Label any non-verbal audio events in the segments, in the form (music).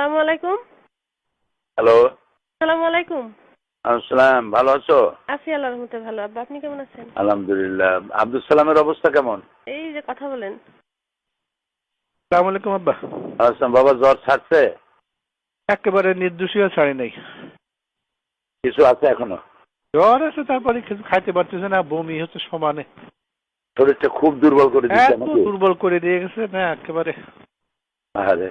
সালামু আলাইকুম। হ্যালো। সালামু আলাইকুম। আসসালাম ভালো আছো? আছি আল্লাহর রহমতে ভালো। আব্বা আপনি কেমন আছেন? আলহামদুলিল্লাহ। আব্দুল সালামের অবস্থা কেমন? এই যে কথা বলেন। সালাম আলাইকুম আব্বা। আসলাম বাবা জ্বর ছাড়ছে? একেবারে নির্দোষীয় ছাড়ি নাই। কিছু আছে এখনও? জ্বর আছে তারপরে কিছু খাইতে পারতেছে না বমি হচ্ছে সমানে। শরীরটা খুব দুর্বল করে দিচ্ছে দুর্বল করে দিয়ে গেছে না একেবারে। আরে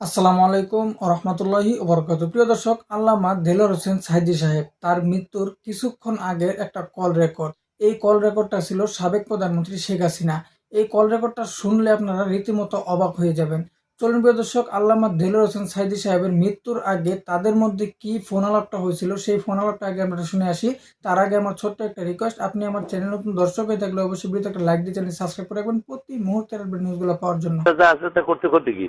আসসালামু আলাইকুম রহমতুল্লাহি ওবরকাত প্রিয় দর্শক, আল্লামা দেলোয়ার হোসেন সাইদি সাহেব তার মৃত্যুর কিছুক্ষণ আগে একটা কল রেকর্ড। এই কল রেকর্ডটা ছিল সাবেক প্রধানমন্ত্রী শেখ হাসিনা। এই কল রেকর্ডটা শুনলে আপনারা রীতিমতো অবাক হয়ে যাবেন। চলুন প্রিয় দর্শক, আল্লামা দেলোয়ার হোসেন সাইদি সাহেবের মৃত্যুর আগে তাদের মধ্যে কি ফোন আলাপটা হয়েছিল, সেই ফোন আলাপটা আগে আমরা শুনে আসি। তার আগে আমার ছোট্ট একটা রিকোয়েস্ট আপনি আমার চ্যানেল নতুন দর্শক হয়ে থাকলে অবশ্যই একটা লাইক দিয়ে চ্যানেল সাবস্ক্রাইব করে রাখবেন। প্রতি মুহূর্তের নিউজগুলো পাওয়ার জন্য। করতে করতে কি?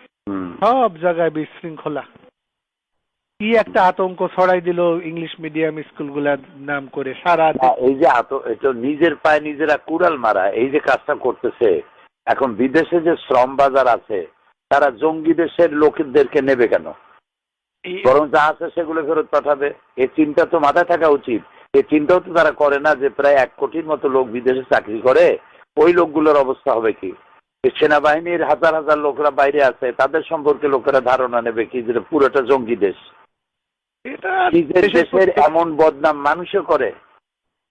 সব জায়গায় বিশৃঙ্খলা। কি একটা আতঙ্ক ছড়াই দিল ইংলিশ মিডিয়াম স্কুলগুলার নাম করে সারা এই যে এটা নিজের পায়ে নিজেরা কুড়াল মারা এই যে কাজটা করতেছে এখন বিদেশে যে শ্রম বাজার আছে তারা জঙ্গি দেশের লোকদেরকে নেবে কেন? বরং যা আছে সেগুলো ফেরত পাঠাবে। এই চিন্তা তো মাথায় থাকা উচিত। এই চিন্তাও তো তারা করে না যে প্রায় এক কোটির মতো লোক বিদেশে চাকরি করে ওই লোকগুলোর অবস্থা হবে কি? সেনাবাহিনীর হাজার হাজার লোকরা বাইরে আছে তাদের সম্পর্কে লোকেরা ধারণা নেবে কি যে পুরোটা জঙ্গি দেশ? এটা নিজের দেশের দেশের এমন বদনাম মানুষে করে।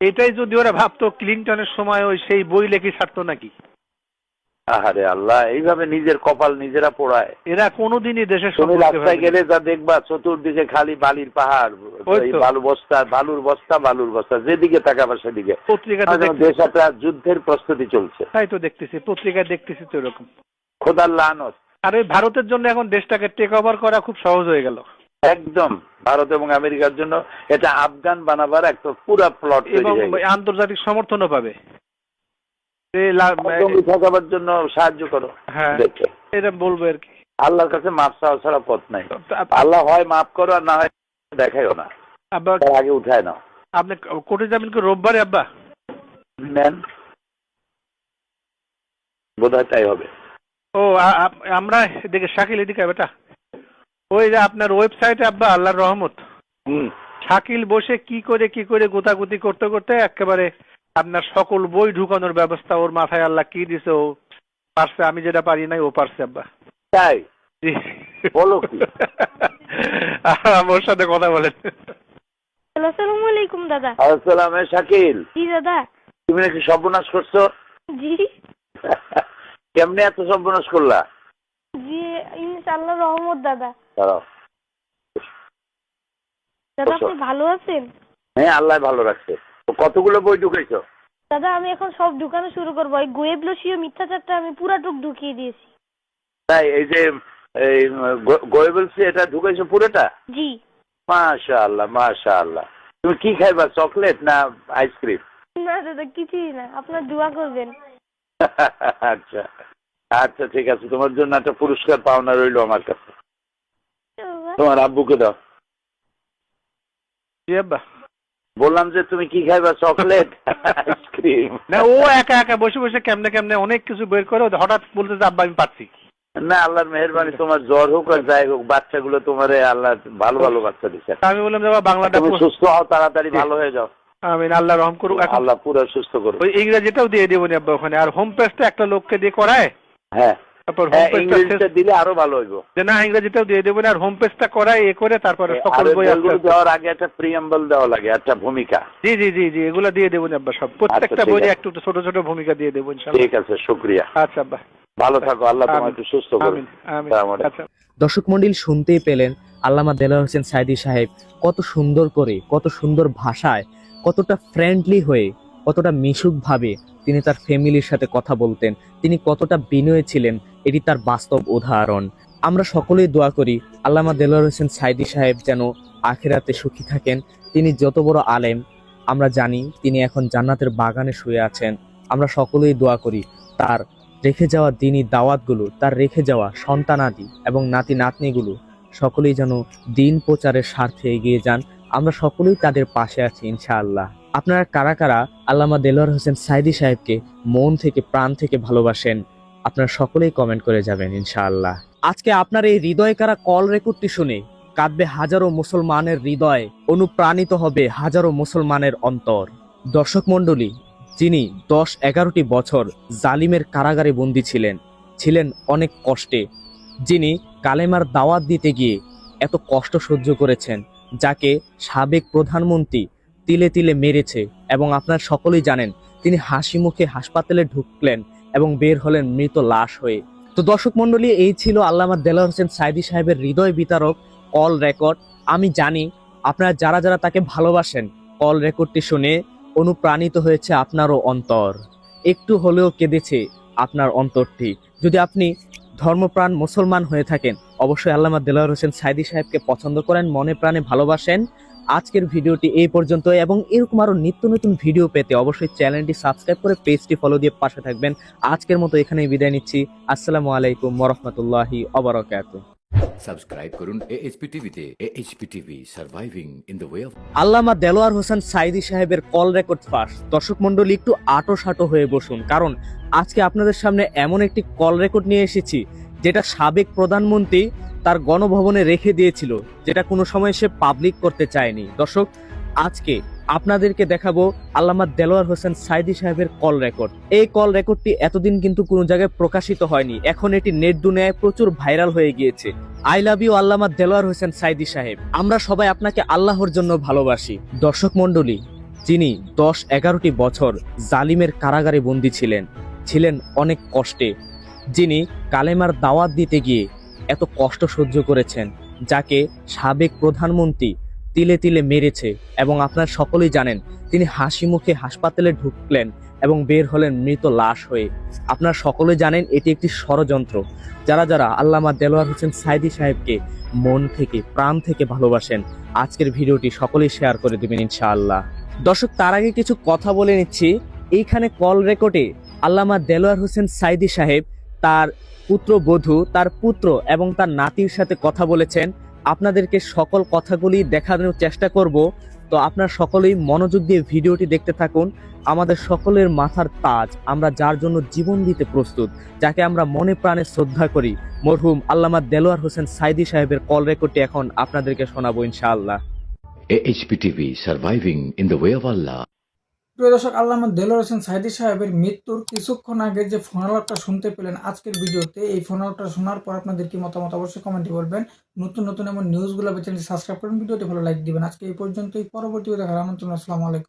এটাই যদি ওরা ভাবতো ক্লিনটনের সময় ওই সেই বই লেখি ছাড়তো নাকি? আহারে আল্লাহ এইভাবে নিজের কপাল নিজেরা পোড়ায়। এরা কোনোদিনই দেশের তুমি রাস্তায় গেলে যা দেখবা চতুর্দিকে খালি বালির পাহাড়। বালু বস্তা বালুর বস্তা বালুর বস্তা যেদিকে তাকাবা সেদিকে। পত্রিকাতে দেশ একটা যুদ্ধের প্রস্তুতি চলছে। তাই তো দেখতেছি পত্রিকায় দেখতেছি তো এরকম। খোদার লানত। আর ওই ভারতের জন্য এখন দেশটাকে টেক ওভার করা খুব সহজ হয়ে গেল। একদম ভারত এবং আমেরিকার জন্য এটা আফগান বানাবার একটা পুরা প্লট এবং আন্তর্জাতিক সমর্থনও পাবে। ঠকাবার জন্য সাহায্য করো হ্যাঁ দেখে। এটা বলব আর কি। আল্লাহর কাছে মাপ চাওয়া ছাড়া পথ নাই। আল্লাহ হয় মাফ করো আর না হয় দেখাইও না। আব্বা আগে উঠায় আপনি কোর্টে যাবেন কি রোববারে আব্বা? নেন। তাই হবে। ও আমরা এদিকে শাকিল এদিকে বেটা। ওই যে আপনার ওয়েবসাইটে আব্বা আল্লাহর রহমত। হুম। শাকিল বসে কি করে কি করে গোতাগুতি করতে করতে একেবারে আপনার সকল বই ঢুকানোর ব্যবস্থা ওর মাথায় আল্লাহ কি দিছে ও পারছে আমি যেটা পারি নাই ও পারছে আব্বা। তাই? বলো কি? আমার সাথে কথা বলেন। আসসালামু আলাইকুম দাদা। আসসালাম এ শাকিল। জি দাদা। তুমি নাকি সর্বনাশ করছ? জি। কেমনে এত সর্বনাশ করলা? জি ইনশাআল্লাহ রহমত দাদা। দাঁড়াও। দাদা আপনি ভালো আছেন? হ্যাঁ আল্লাহ ভালো রাখছে। কতগুলো বই ঢুকেছো? দাদা আমি এখন সব ঢুকানো শুরু করব। ওই গোয়েবলসীয় মিথ্যাচারটা আমি পুরাটুক ঢুকিয়ে দিয়েছি। তাই এই যে এই গোয়েবলসি এটা ঢুকেছো পুরোটা? জি। মাশা আল্লাহ মাশা আল্লাহ তুমি কি খাইবা চকলেট না আইসক্রিম? না দাদা কিছুই না। আপনার দোয়া করবেন। (laughs) আচ্ছা। আচ্ছা ঠিক আছে। তোমার জন্য একটা পুরস্কার পাওনা রইল আমার কাছে। তোমার আব্বুকে দাও। জি আব্বা। বললাম যে তুমি কি খাইবা? চকলেট আইসক্রিম না ও একা একা বসে বসে কেমনে কেমনে অনেক কিছু বের করে হঠাৎ বলতে যে আব্বা আমি পাচ্ছি না আল্লাহর মেহরবানি তোমার জ্বর হোক আর যাই হোক বাচ্চাগুলো তোমার আল্লাহ ভালো ভালো বাচ্চা দিচ্ছে আমি বললাম যে বাবা, বাংলাটা তুমি সুস্থ হও তাড়াতাড়ি ভালো হয়ে যাও। আমি আল্লাহ রহম করুক। আল্লাহ পুরো সুস্থ করো ওই ইংরেজিটাও দিয়ে দেবো নি আব্বা ওখানে। আর হোম পেজটা একটা লোককে দিয়ে করায়? হ্যাঁ। তারপর হোম হ্যাঁ পেজটা দিলে আরও ভালো হইব। যে না ইংরেজিতেও দিয়ে দেবেন আর হোম পেজটা করাই এ করে তারপরে সকল বই দেওয়ার আগে একটা প্রিয়াম্বল দেওয়া লাগে একটা ভূমিকা। জি জি জি জি এগুলো দিয়ে দেবেন আব্বা সব। প্রত্যেকটা ঠিক বইয়ে একটু একটু ছোট ছোট ভূমিকা দিয়ে দেবো ইনশাল্লাহ ঠিক আছে শুক্রিয়া। আচ্ছা আব্বা। ভালো থাকো আল্লাহ। একটু সুস্থ করুন। আচ্ছা। দর্শক মন্ডল শুনতেই পেলেন আল্লামা দেলার হোসেন সাইদি সাহেব কত সুন্দর করে কত সুন্দর ভাষায় কতটা ফ্রেন্ডলি হয়ে কতটা মিশুক ভাবে তিনি তার ফ্যামিলির সাথে কথা বলতেন। তিনি কতটা বিনয় ছিলেন, এটি তার বাস্তব উদাহরণ। আমরা সকলেই দোয়া করি, আল্লামা দেলার হোসেন সাইদি সাহেব যেন আখেরাতে সুখী থাকেন। তিনি যত বড় আলেম, আমরা জানি তিনি এখন জান্নাতের বাগানে শুয়ে আছেন। আমরা সকলেই দোয়া করি, তার রেখে যাওয়া দিনী দাওয়াতগুলো, তার রেখে যাওয়া সন্তানাদি এবং নাতি নাতনিগুলো সকলেই যেন দিন প্রচারের স্বার্থে এগিয়ে যান। আমরা সকলেই তাদের পাশে আছি, ইনশাআল্লাহ। আপনারা কারা কারা আল্লামা দেলোয়ার হোসেন সাইদি সাহেবকে মন থেকে, প্রাণ থেকে ভালোবাসেন, আপনারা সকলেই কমেন্ট করে যাবেন, ইনশাআল্লাহ। আজকে আপনার এই হৃদয় কারা কল রেকর্ডটি শুনে কাঁদবে হাজারো মুসলমানের হৃদয়, অনুপ্রাণিত হবে হাজারো মুসলমানের অন্তর। দর্শক মণ্ডলী, যিনি দশ এগারোটি বছর জালিমের কারাগারে বন্দী ছিলেন ছিলেন অনেক কষ্টে। যিনি কালেমার দাওয়াত দিতে গিয়ে এত কষ্ট সহ্য করেছেন, যাকে সাবেক প্রধানমন্ত্রী তিলে তিলে মেরেছে এবং আপনার সকলেই জানেন তিনি হাসি মুখে হাসপাতালে ঢুকলেন এবং বের হলেন মৃত লাশ হয়ে। তো দর্শক মণ্ডলী, এই ছিল আল্লামা দেলার হোসেন সাইদি সাহেবের হৃদয় বিতারক কল রেকর্ড। আমি জানি আপনারা যারা যারা তাকে ভালোবাসেন, কল রেকর্ডটি শুনে অনুপ্রাণিত হয়েছে আপনারও অন্তর। একটু হলেও কেঁদেছে আপনার অন্তরটি। যদি আপনি ধর্মপ্রাণ মুসলমান হয়ে থাকেন, অবশ্যই আল্লামা দেলাওয়ার হোসেন সাইদি সাহেবকে পছন্দ করেন, মনে প্রাণে ভালোবাসেন। আজকের ভিডিওটি এই পর্যন্ত এবং এরকম আরও নিত্য নতুন ভিডিও পেতে অবশ্যই চ্যানেলটি সাবস্ক্রাইব করে পেজটি ফলো দিয়ে পাশে থাকবেন। আজকের মতো এখানেই বিদায় নিচ্ছি। আসসালামু আলাইকুম ওরহমতুল্লাহি অবরাকাতু সাবস্ক্রাইব করুন এএচপি টিভিতে AHP TV surviving in the way of Allama Delwar Hossain Sayeedi সাহেবের কল রেকর্ড ফাঁস। দর্শক মন্ডলী একটু আটো সাটো হয়ে বসুন। কারণ আজকে আপনাদের সামনে এমন একটি কল রেকর্ড নিয়ে এসেছি যেটা সাবেক প্রধানমন্ত্রী তার গণভবনে রেখে দিয়েছিল, যেটা কোনো সময় সে পাবলিক করতে চায়নি। দর্শক, আজকে আপনাদেরকে দেখাবো আল্লামা দেলোয়ার হোসেন সাইদি সাহেবের কল রেকর্ড এই কল রেকর্ডটি এতদিন কিন্তু কোনো জায়গায় প্রকাশিত হয়নি। এখন এটি নেট দুনিয়ায় প্রচুর ভাইরাল হয়ে গিয়েছে। আই লাভ ইউ আল্লামা দেলোয়ার হোসেন সাইদি সাহেব। আমরা সবাই আপনাকে আল্লাহর জন্য ভালোবাসি। দর্শক মন্ডলী যিনি দশ এগারোটি বছর জালিমের কারাগারে বন্দী ছিলেন ছিলেন অনেক কষ্টে। যিনি কালেমার দাওয়াত দিতে গিয়ে এত কষ্ট সহ্য করেছেন, যাকে সাবেক প্রধানমন্ত্রী তিলে তিলে মেরেছে এবং আপনার সকলেই জানেন, তিনি হাসি মুখে হাসপাতালে ঢুকলেন এবং বের হলেন মৃত লাশ হয়ে। আপনার সকলে জানেন এটি একটি ষড়যন্ত্র। যারা যারা আল্লামা দেলোয়ার হোসেন সাইদি সাহেবকে মন থেকে, প্রাণ থেকে ভালোবাসেন, আজকের ভিডিওটি সকলেই শেয়ার করে দেবেন ইনশাআল্লাহ। দর্শক, তার আগে কিছু কথা বলে নিচ্ছি। এইখানে কল রেকর্ডে আল্লামা দেলোয়ার হোসেন সাইদি সাহেব তার পুত্রবধূ তার পুত্র এবং তার নাতির সাথে কথা বলেছেন। আপনাদেরকে সকল কথাগুলি দেখানোর চেষ্টা করব। তো আপনার সকলেই মনোযোগ দিয়ে ভিডিওটি দেখতে থাকুন। আমাদের সকলের মাথার তাজ, আমরা যার জন্য জীবন দিতে প্রস্তুত, যাকে আমরা মনে প্রাণে শ্রদ্ধা করি। মরহুম আল্লামা দেলোয়ার হোসেন সাইদি সাহেবের কল রেকর্ডটি এখন আপনাদেরকে শোনাবো ইনশাআল্লাহ। In the way of Allah. প্রিয় দর্শক আল্লামা দেলোর হোসেন সাইদি সাহেবের মৃত্যুর কিছুক্ষণ আগে যে ফোন আলাপটা শুনতে পেলেন আজকের ভিডিওতে, এই ফোন আলাপটা শোনার পর আপনাদের কি মতামত অবশ্যই কমেন্টে বলবেন। নতুন নতুন এমন নিউজগুলো চ্যানেলটি সাবস্ক্রাইব করুন ভিডিওটি ভালো লাইক দিবেন। আজকে এই পর্যন্তই, পরবর্তী দেখার আমন্ত্রণ, আসসালামু আলাইকুম।